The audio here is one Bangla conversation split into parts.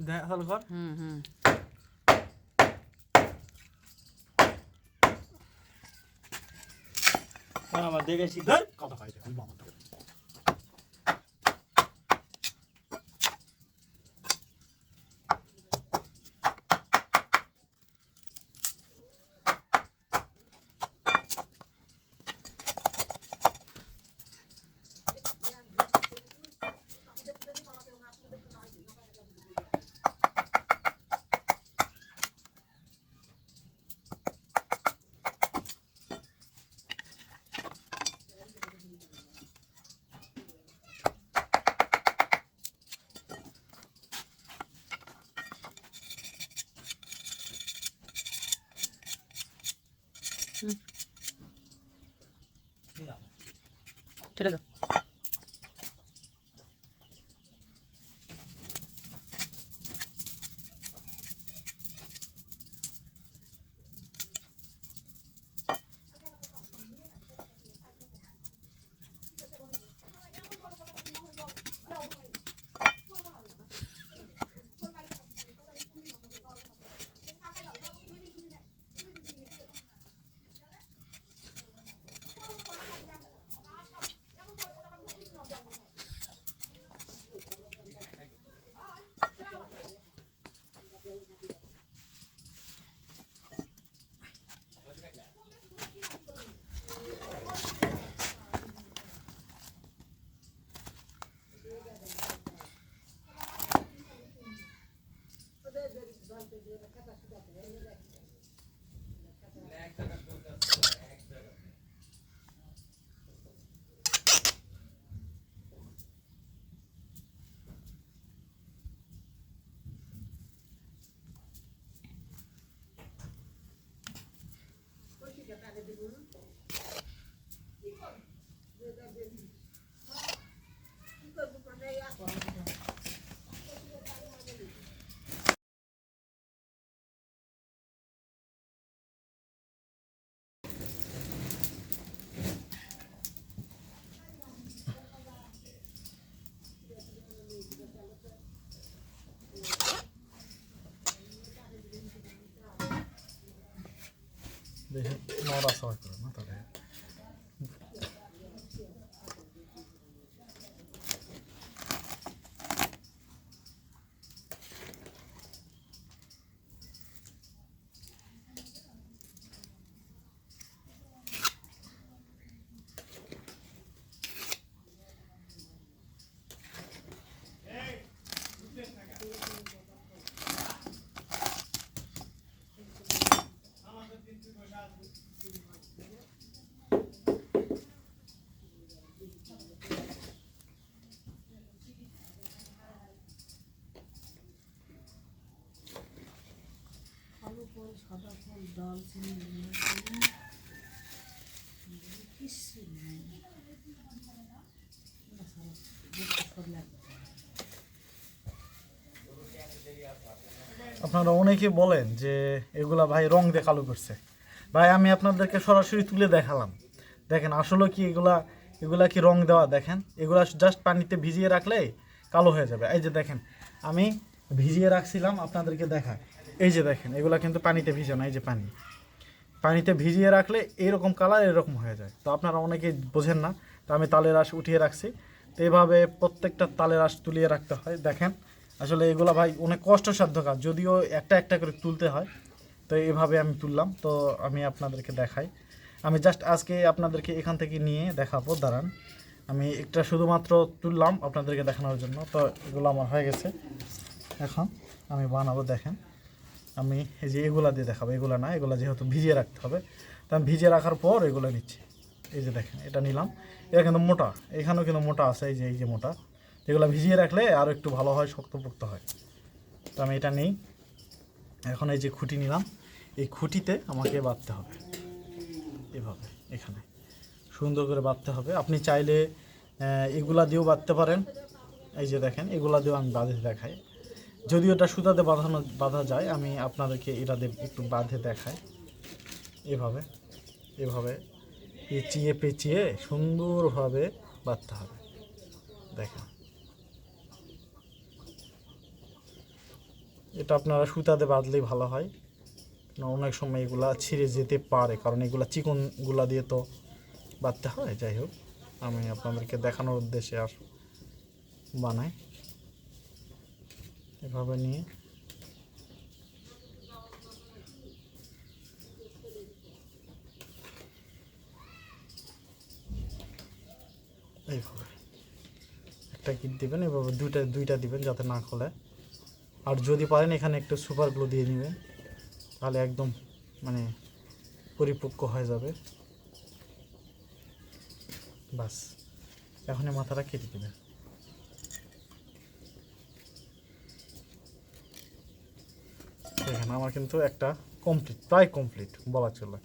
দেখ তাহলে কর হুম। হুম আমার দেখেছি ধর কথা কইতে খুলবো আমার তোকে। ছেড়ে দাও দেখে নড়া সবাই করে না তাহলে সাদা ডাল চিনি। আপনারা অনেকে বলেন যে এগুলা ভাই রং দিয়ে কালো করছে। ভাই, আমি আপনাদেরকে সরাসরি তুলে দেখালাম। দেখেন, আসলে কি এগুলা এগুলা কি রং দেওয়া? দেখেন, এগুলা জাস্ট পানিতে ভিজিয়ে রাখলে কালো হয়ে যাবে। এই যে দেখেন, আমি ভিজিয়ে রাখছিলাম, আপনাদেরকে দেখায়। এই যে দেখেন, এগুলো কিন্তু পানিতে ভিজে না, এই যে পানি। পানিতে ভিজিয়ে রাখলে এরকম কালার এরকম হয়ে যায়। তো আপনারা অনেকে বোঝেন না, তো আমি তালের আঁশ উঠিয়ে রাখছি। তো এইভাবে প্রত্যেকটা তালের আঁশ তুলিয়ে রাখতে হয়, দেখেন। আসলে এগুলো ভাই অনেক কষ্টসাধ্য কাজ যদিও একটা একটা করে তুলতে হয়, তো এভাবে আমি তুললাম। তো আমি আপনাদেরকে দেখাই। আমি জাস্ট আজকে আপনাদেরকে এখান থেকে নিয়ে দেখাবো, দাঁড়ান। আমি একটা শুধুমাত্র তুললাম আপনাদেরকে দেখানোর জন্য, তো এগুলো আমার হয়ে গেছে। এখন আমি বানাবো, দেখেন। আমি এই যে এগুলা দিয়ে দেখাবো, এগুলা না, এগুলা যেহেতু ভিজিয়ে রাখতে হবে, তো আমি ভিজিয়ে রাখার পর এগুলো নিচ্ছি। এই যে দেখেন, এটা নিলাম। এটা কিন্তু মোটা, এখানেও কিন্তু মোটা আছে, এই যে এই যে মোটা। এগুলো ভিজিয়ে রাখলে আরও একটু ভালো হয়, শক্তপোক্ত হয়। তো আমি এটা নিই। এখন এই যে খুঁটি নিলাম। এই খুঁটিতে আমাকে বাঁধতে হবে। এভাবে, এখানে। সুন্দর করে বাঁধতে হবে। আপনি চাইলে এগুলা দিয়েও বাঁধতে পারেন। এই যে দেখেন, এগুলা দিয়েও আমি বাঁধে দেখাই। যদি ওটা সুতাতে বাঁধানো, বাঁধা যায়, আমি আপনাদেরকে এটা একটু বাঁধে দেখাই। এভাবে এভাবে পেঁচিয়ে পেঁচিয়ে সুন্দরভাবে বাঁধতে হবে। দেখা এটা আপনারা সুতাতে বাঁধলেই ভালো হয়। অনেক সময় এগুলা ছিঁড়ে যেতে পারে, কারণ এগুলা চিকনগুলা দিয়ে তো বাঁধতে হয়। যাই হোক, আমি আপনাদেরকে দেখানোর উদ্দেশ্যে আর বানাই। এভাবে নিয়ে। এইভাবে একটা কিট দিবেন, এভাবে দুইটা দুইটা দিবেন যাতে না খোলে। আর যদি পারেন এখানে একটু সুপার গ্লু দিয়ে নেবেন, তাহলে একদম মানে পরিপক্ক হয়ে যাবে। বাস এখন মাথাটা কেটে দেবেন। দেখেন আমার কিন্তু একটা কমপ্লিট প্রায় কমপ্লিট বলা চলে।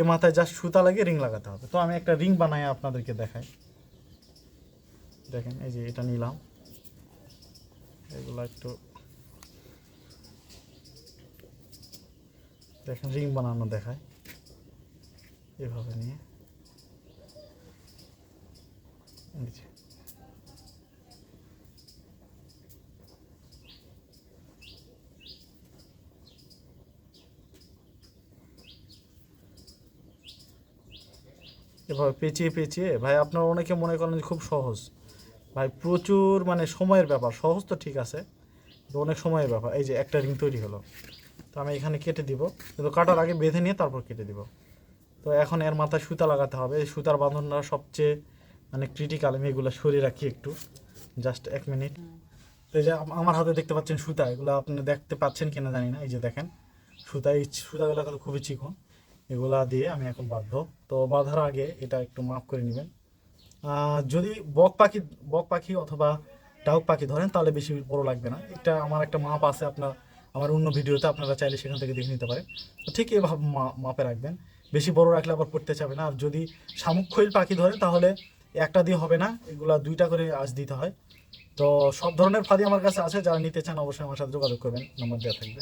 এ মাথায় জাস্ট সুতা লাগিয়ে রিং লাগাতে হবে। তো আমি একটা রিং বানাই আপনাদেরকে দেখাই। দেখেন, এই যে এটা নিলাম। এগুলো একটু দেখেন রিং বানানো দেখায়। এভাবে নিয়ে। এভাবে পেঁচিয়ে পেঁচিয়ে, ভাই আপনারা অনেকে মনে করেন যে খুব সহজ। ভাই প্রচুর মানে সময়ের ব্যাপার, সহজ তো ঠিক আছে, কিন্তু অনেক সময়ের ব্যাপার। এই যে একটা রিং তৈরি হলো, তো আমি এখানে কেটে দিব, কিন্তু কাটার আগে বেঁধে নিয়ে তারপর কেটে দিব। তো এখন এর মাথায় সুতা লাগাতে হবে, এই সুতার বাঁধনটা সবচেয়ে মানে ক্রিটিক্যাল আমি এগুলো সরিয়ে রাখি একটু জাস্ট এক মিনিট তো এই যে আমার হাতে দেখতে পাচ্ছেন সুতা, এগুলো আপনি দেখতে পাচ্ছেন কিনা জানি না, এই যে দেখেন সুতা এই সুতাগুলো কিন্তু খুবই চিকন। এগুলা দিয়ে আমি এখন বাধ্য। তো বাঁধার আগে এটা একটু মাপ করে নেবেন। যদি বক পাখি বক পাখি অথবা ডাউক পাখি ধরেন, তাহলে বেশি বড় লাগবে না। এটা আমার একটা মাপ আছে, আপনার, আমার অন্য ভিডিওতে আপনারা চাইলে সেখান থেকে দেখে নিতে পারেন। ঠিক এভাবে মাপে রাখবেন। বেশি বড় রাখলে আবার পড়তে চাবে না। আর যদি শামুক খৈল পাখি ধরে তাহলে একটা দিয়ে হবে না। এগুলা দুইটা করে আঁচ দিতে হয়। তো সব ধরনের ফাঁদি আমার কাছে আছে। যারা নিতে চান অবশ্যই আমার সাথে যোগাযোগ করবেন। নম্বর দেওয়া থাকবে।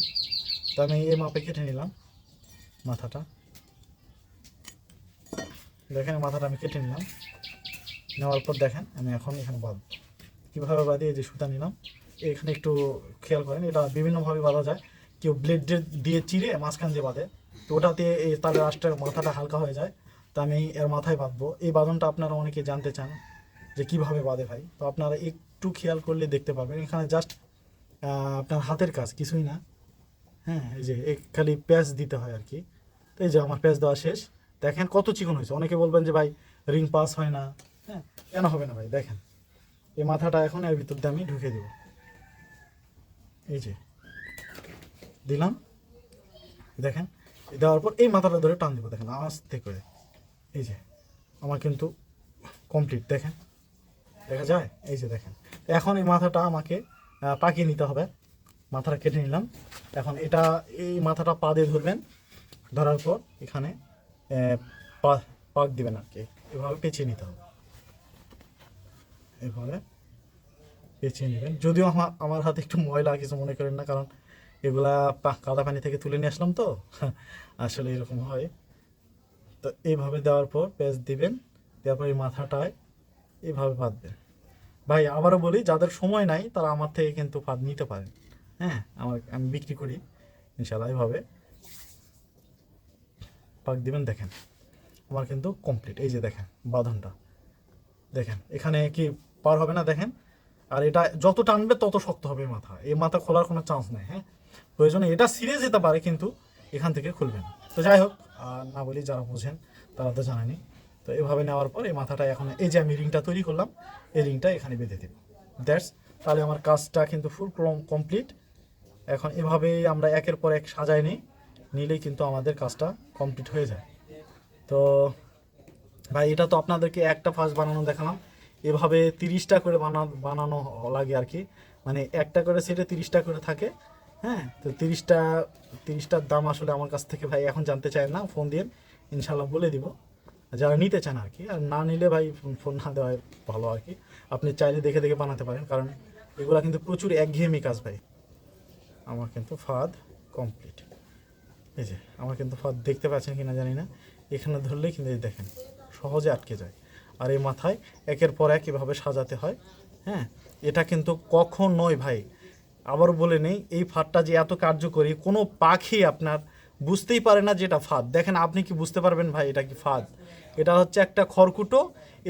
তো আমি এই মাপে কেটে নিলাম মাথাটা। দেখেন মাথাটা আমি কেটে নিলাম। নেওয়ার পর দেখেন আমি এখন এখানে বাঁধব। কীভাবে বাঁধি? এই যে সুতা নিলাম। এখানে একটু খেয়াল করেন, এটা বিভিন্নভাবে বাঁধা যায়। কেউ ব্লেড দিয়ে চিরে মাঝখান দিয়ে বাঁধে। তো ওটাতে এই তালে রাষ্ট্রের মাথাটা হালকা হয়ে যায়। তো আমি এর মাথায় বাঁধবো। এই বাঁধনটা আপনারা অনেকে জানতে চান যে কীভাবে বাঁধে ভাই? তো আপনারা একটু খেয়াল করলে দেখতে পাবেন এখানে জাস্ট আপনার হাতের কাজ, কিছুই না। হ্যাঁ এই যে খালি প্যাচ দিতে হয় আর কি। তো এই যে আমার প্যাচ দেওয়া শেষ। দেখেন কত চিকন হয়েছে। অনেকে বলবেন যে ভাই রিং পাস হয় না। হ্যাঁ কেন হবে না ভাই? দেখেন, এই মাথাটা এখন এর ভিতর দিয়ে আমি ঢুকে দেব। এই যে, দিলাম। দেখেন দেওয়ার পর এই মাথাটা ধরে টান দেবো, দেখেন, আস্তে করে। এই যে, আমার কিন্তু কমপ্লিট দেখেন। দেখা যায়? এই যে, দেখেন। এখন এই মাথাটা আমাকে পাকিয়ে নিতে হবে। মাথাটা কেটে নিলাম। এখন এটা, এই মাথাটা পা দিয়ে ধরবেন। ধরার পর এখানে পাক দিবেন আর কি। এভাবে পেঁচিয়ে নিতে হবে। এভাবে পেঁচিয়ে নেবেন। যদিও আমার আমার হাতে একটু ময়লা কিছু মনে করেন না, কারণ এগুলা কাদা পানি থেকে তুলে নিয়ে আসলাম তো। আসলে এরকম হয়। তো এইভাবে দেওয়ার পর পেঁচ দিবেন, দেওয়ার পর এই মাথাটায় এইভাবে বাঁধবেন ভাই, আবারও বলি, যাদের সময় নাই, তারা আমার থেকে কিন্তু ফাঁদ নিতে পারেন। হ্যাঁ আমার আমি বিক্রি করি ইনশাল্লাহ এইভাবে পাক দিবেন, দেখেন। আমার কিন্তু কমপ্লিট এই যে দেখেন, বাঁধনটা। দেখেন, এখানে কি পার হবে না, দেখেন? আর এটা যত টানবে, তত শক্ত হবে মাথা। এই মাথা খোলার কোনো চান্স নেই হ্যাঁ? প্রয়োজনে এটা ছিঁড়ে যেতে পারে, কিন্তু এখান থেকে খুলবে না। তো যাই হোক না বলি যারা বোঝেন, তারা তো জানেনি। তো এভাবে নেওয়ার পর এই মাথাটা এখন, এই যে আমি রিংটা তৈরি করলাম, এই রিংটা এখানে বেঁধে দেব। দ্যাটস তাহলে আমার কাজটা কিন্তু ফুল কমপ্লিট এখন এভাবেই আমরা একের পর এক সাজায় নিই। নিলেই কিন্তু আমাদের কাজটা কমপ্লিট হয়ে যায়। তো ভাই, এটা তো আপনাদেরকে একটা ফার্স্ট বানানো দেখালাম। এভাবে তিরিশটা করে বানা, বানানো লাগে আর কি। মানে একটা করে সেটে তিরিশটা করে থাকে। হ্যাঁ তো তিরিশটা, তিরিশটার দাম আসলে আমার কাছ থেকে ভাই এখন জানতে চায় না। ফোন দিয়ে ইনশাল্লাহ বলে দিব। যারা নিতে চান আর কি। আর না নিলে ভাই ফোন- না দেওয়াই ভালো আর কি। আপনি চাইলে দেখে দেখে বানাতে পারেন। কারণ এগুলা কিন্তু প্রচুর একঘেয়েমি কাজ ভাই। আমার কিন্তু ফাদ কমপ্লিট। এই যে, আমার কিন্তু ফাঁদ দেখতে পাচ্ছেন কি না জানি না। এখানে ধরলেই কিন্তু এই দেখেন, সহজে আটকে যায়। আর এই মাথায় একের পর এক এভাবে সাজাতে হয় হ্যাঁ? এটা কিন্তু কখনোই ভাই আবার বলে নেই, এই ফাঁদটা যে এত কার্যকরী, কোনো পাখি আপনার বুঝতেই পারে না যে এটা ফাঁদ। দেখেন, আপনি কি বুঝতে পারবেন ভাই, এটা কি ফাঁদ? এটা হচ্ছে একটা খড়কুটো,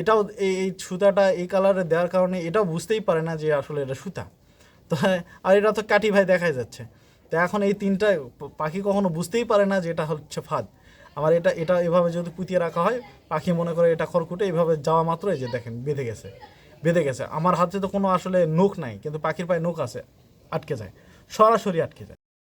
এটাও এই এই সুতাটা এই কালারে দেওয়ার কারণে এটাও বুঝতেই পারে না যে আসলে এটা সুতা। তো আর এটা তো কাটি ভাই দেখাই যাচ্ছে। তো এখন এই তিনটা পাখি কখনো বুঝতেই পারে না যে এটা হচ্ছে ফাঁদ। আমার এটা এটা এভাবে যদি পুঁতিয়ে রাখা হয়, পাখি মনে করে এটা খড়কুটে এভাবে যাওয়া মাত্র এই যে দেখেন, বেঁধে গেছে বেঁধে গেছে। আমার হাতে তো কোনো আসলে নখ নাই, কিন্তু পাখির পায়ে নখ আছে, আটকে যায়, সরাসরি আটকে যায়।